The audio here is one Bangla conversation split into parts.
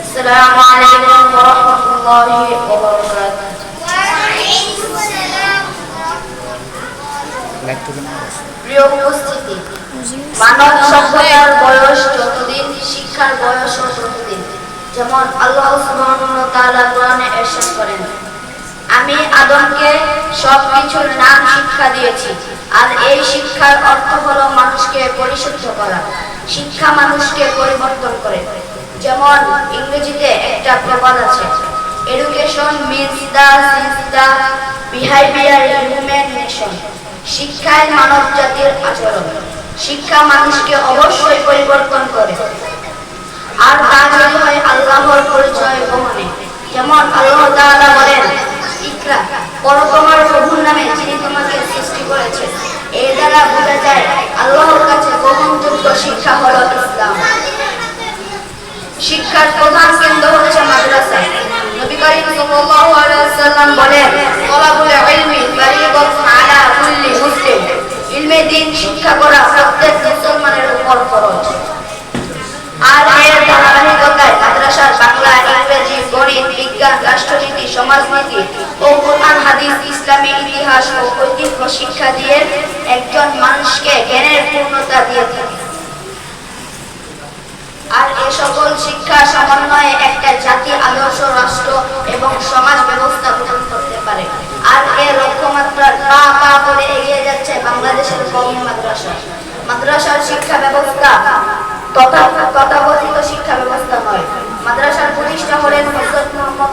السلام عليكم ورحمة الله وبركاته প্রিয় উপস্থিতি মানব সভ্যতার বয়স যতদিন শিক্ষার বয়স ততদিন যেমন আল্লাহ সুবহানাহু ওয়া তাআলা কোরআনে ইরশাদ করেন আমি আদমকে সব কিছুর নাম শিক্ষা দিয়েছি আর এই শিক্ষার অর্থ হলো মানুষকে পরিশুদ্ধ করা শিক্ষা মানুষকে পরিবর্তন করে যেমন ইংরেজিতে একটা প্রবাদ আছে education means the since the behaviour human nation শিক্ষায় মানব জাতির আচরণ। শিক্ষা মানুষকে অবশ্যই পরিবর্তন করে। আর তা যদি হয় আল্লাহর পরিচয় গ্রহণে যেমন আল্লাহ তাআলা বলেন, ইকরা পড়ো তোমার প্রভুর নামে যিনি তোমাকে সৃষ্টি করেছেন। এর দ্বারা বোঝা যায় শিক্ষার প্রধান কেন্দ্র হচ্ছে মাদ্রাসা। নবী করিম সাল্লাল্লাহু আলাইহি ওয়াসাল্লাম বলেন, তলাবুল ইলমি ফারিদাতুন আলা কুল্লি মুসলিম। ইলমে দিন, শিক্ষা করা প্রত্যেক মুসলমানের উপর ফরজ। আর এর ধারাবাহিকতায় মাদ্রাসার বাংলা, ইংরেজি, গণিত, বিজ্ঞান, রাষ্ট্রনীতি, সমাজনীতি ও কোরআন, হাদিস, ইসলামী ইতিহাস ও ঐতিহ্য শিক্ষা দিয়ে একজন মানুষকে জ্ঞানের পূর্ণতা দিয়ে থাকে। বাংলাদেশের কওমি মাদ্রাসা। মাদ্রাসার শিক্ষা ব্যবস্থা তথা তথাকথিত শিক্ষা ব্যবস্থা নয় মাদ্রাসার প্রতিষ্ঠা হলেন হযরত মুহাম্মদ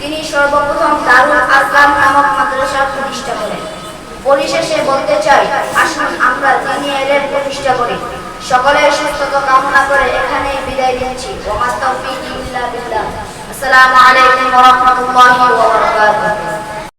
তিনি সর্বপ্রথম দারুল আসলাম নামক প্রতিষ্ঠা করেন। পরিশেষে বলতে চাই, আসুন আমরা দিনী এলেম প্রতিষ্ঠা করি। সকলের কামনা করে এখানেই বিদায় আসসালামু আলাইকুম